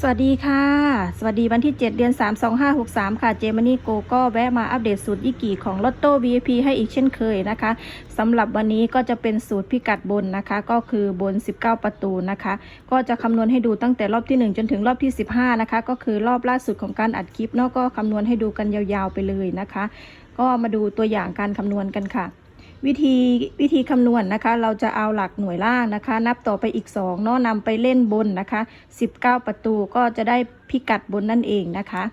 สวัสดีค่ะ สวัสดีวันที่ 7 เดือน 3 2 5 6 3 ค่ะ เจมานี่โกก็แวะมาอัปเดตสูตรยิกิของลอตโต้ VIP ให้อีกเช่นเคยนะคะสำหรับวันนี้ก็จะเป็นสูตรพิกัดบนนะคะ ก็คือบน 19 ประตูนะคะ ก็จะคำนวณให้ดูตั้งแต่รอบที่ 1 จนถึงรอบที่ 15 นะคะ ก็คือรอบล่าสุดของการอัดคลิปเนาะก็คำนวณให้ดูกันยาวๆไปเลยนะคะ ก็มาดูตัวอย่างการคำนวณกันค่ะ วิธีวิธีคำนวณนะคะเราจะเอาหลักหน่วยล่างนะคะ นับต่อไปอีก2เนาะนำไปเล่นบนนะคะ 19 ประตูก็จะได้พิกัดบนนั่นเองนะคะ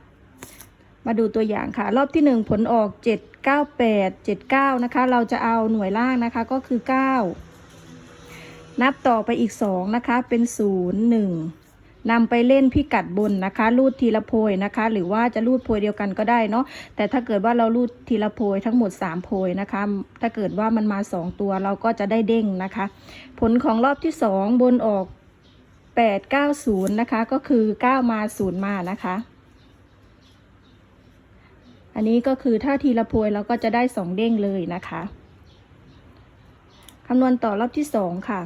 มาดูตัวอย่างค่ะ รอบที่ 1 ผลออก 7 9 8 7 9นะคะเราจะเอาหน่วยล่างนะคะก็คือ 9 นับต่อไปอีก2นะคะเป็น 0 1 นำไปเล่นพิกัดบนนะคะ รูดทีละโพยนะคะ หรือว่าจะรูดโพยเดียวกันก็ได้เนาะแต่ถ้าเกิดว่าเรารูดทีละโพยทั้งหมด 3 โพยนะคะ ถ้าเกิดว่ามันมา 2 ตัวเราก็จะได้เด้งนะคะ ผลของรอบที่ 2 บนออก 8 9 0 นะคะ ก็คือ 9 มา 0 มานะคะ อันนี้ก็คือถ้าทีละโพยเราก็จะได้ 2 เด้งเลยนะคะคำนวณต่อรอบที่ 2 ค่ะ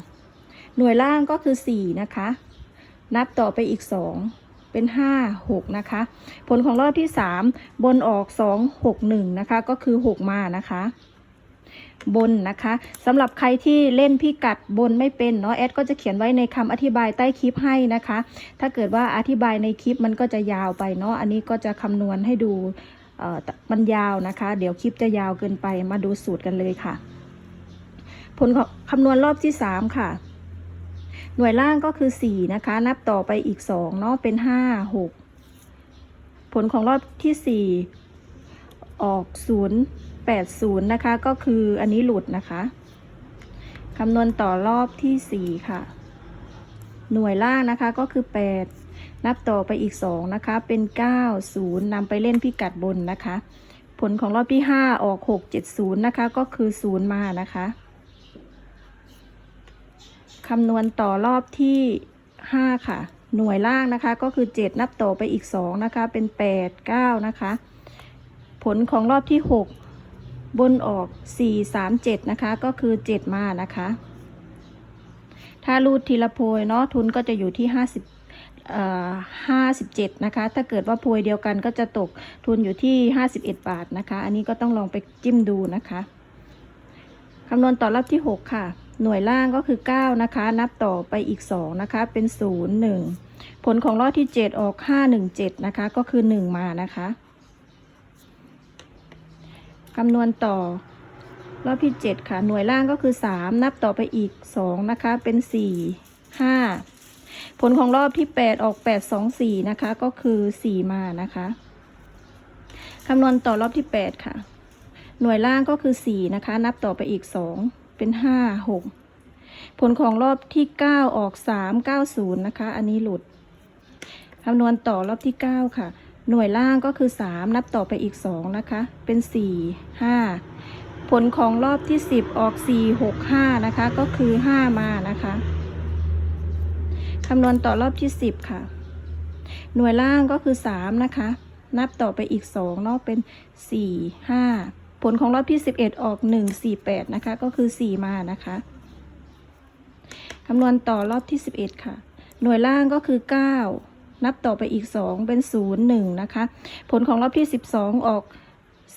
หน่วยล่างก็คือ 4 นะคะ นับต่อไปอีก 2 เป็น 5 6 นะคะ ผลของรอบที่ 3 บนออก 2 6 1 นะคะ ก็คือ 6 มานะคะบนนะคะสำหรับใครที่เล่นพิกัดบนไม่เป็นเนาะแอดก็จะเขียนไว้ในคำอธิบายใต้คลิปให้นะคะ ถ้าเกิดว่าอธิบายในคลิปมันก็จะยาวไปเนาะอันนี้ก็จะคำนวณให้ดูเอ่อมันยาวนะคะ เดี๋ยวคลิปจะยาวเกินไปมาดูสูตรกันเลยค่ะ ผลของคำนวณรอบที่ 3 ค่ะ หน่วยล่างก็คือ 4 นะคะ นับต่อไปอีก 2 เนาะ เป็น 5 6 ผลของรอบที่ 4 ออก 0 8 0 นะคะ ก็คืออันนี้หลุดนะคะคำนวณต่อรอบที่ 4 ค่ะ หน่วยล่างนะคะก็คือ 8 นับต่อไปอีก 2 นะคะ เป็น 9 0นำไปเล่นพิกัดบนนะคะ ผลของรอบที่ 5 ออก 6 7 0 นะคะ ก็คือ 0 มานะคะ คำนวณต่อรอบที่ 5 ค่ะ หน่วยล่างนะคะก็คือ 7 นับต่อไปอีก 2 นะคะ เป็น 8 9 นะคะ ผลของรอบที่ 6 บนออก 4 3 7 นะคะ ก็คือ 7 มานะคะ ถ้ารูดทีละโพยเนาะทุนก็จะอยู่ที่ 50เอ่อ57นะคะ ถ้าเกิดว่าโพยเดียวกันก็จะตกทุนอยู่ที่51บาทนะคะ อันนี้ก็ต้องลองไปจิ้มดูนะคะ คำนวณต่อรอบที่6ค่ะ หน่วยล่างก็คือ 9 นะคะ นับต่อไปอีก 2 นะคะ เป็น 0 1 ผลของรอบที่ 7 ออก 5 1 7 นะคะ ก็คือ 1 มานะคะคำนวณต่อรอบที่ 7 ค่ะ หน่วยล่างก็คือ 3 นับต่อไปอีก 2 นะคะ เป็น 4 5 ผลของรอบที่ 8 ออก 8 2 4 นะคะ ก็คือ 4 มานะคะคำนวณต่อรอบที่ 8 ค่ะ หน่วยล่างก็คือ 4 นะคะ นับต่อไปอีก 2 เป็น5 6ผลของรอบที่9ออก3 9 0นะคะ อันนี้หลุดคำนวณต่อรอบที่9ค่ะ หน่วยล่างก็คือ3นับต่อไปอีก2นะคะ เป็น4 5ผลของรอบที่10ออก4 6 5นะคะ ก็คือ5มานะคะคำนวณต่อรอบที่10ค่ะ หน่วยล่างก็คือ3นะคะ นับต่อไปอีก2เนาะเป็น4 5 ผลของรอบที่ 11 ออก 1 4 8 นะคะ ก็คือ 4 มานะคะคำนวณต่อรอบที่ 11 ค่ะ หน่วยล่างก็คือ 9 นับต่อไปอีก 2 เป็น 0 1 นะคะ ผลของรอบที่ 12 ออก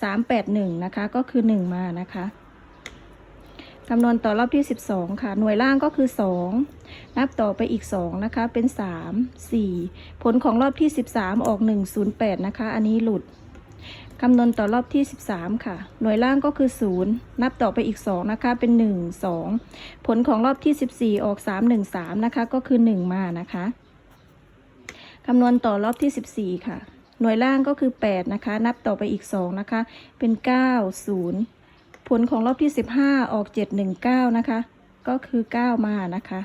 3 8 1 นะคะ ก็คือ 1 มานะคะคำนวณต่อรอบที่ 12 ค่ะ หน่วยล่างก็คือ 2 นับต่อไปอีก 2 นะคะ เป็น 3 4 ผลของรอบที่ 13 ออก 108 นะคะ อันนี้หลุด คำนวณต่อรอบที่ 13 ค่ะ หน่วยล่างก็คือ 0 นับต่อไปอีก 2 นะคะ เป็น 1 2 ผลของรอบที่ 14 ออก 3 1 3 นะคะ ก็คือ 1 มานะคะ คำนวณต่อรอบที่ 14 ค่ะ หน่วยล่างก็คือ 8 นะคะ นับต่อไปอีก 2 นะคะ เป็น 9 0 ผลของรอบที่ 15 ออก 7 1 9 นะคะ ก็คือ 9 มานะคะ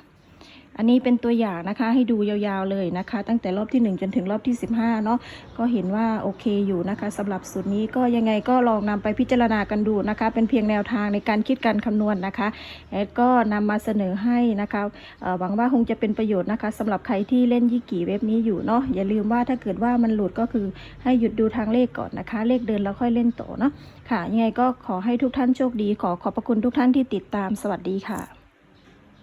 อันนี้เป็นตัวอย่างนะคะให้ดูยาวๆเลยนะคะ ตั้งแต่รอบที่ 1 จนถึงรอบที่ 15เนาะก็เห็นว่าโอเคอยู่นะคะสำหรับสูตรนี้ก็ยังไงก็ลองนำไปพิจารณากันดูนะคะ เป็นเพียงแนวทางในการคิดการคำนวณนะคะแอดก็นำมาเสนอให้นะคะหวังว่าคงจะเป็นประโยชน์นะคะสำหรับใครที่เล่นยี่กี่เว็บนี้อยู่เนาะอย่าลืมว่าถ้าเกิดว่ามันหลุดก็คือให้หยุดดูทางเลขก่อนนะคะ เลขเดินแล้วค่อยเล่นต่อเนาะค่ะยังไงก็ขอให้ทุกท่านโชคดี ขอขอบพระคุณทุกท่านที่ติดตามสวัสดีค่ะ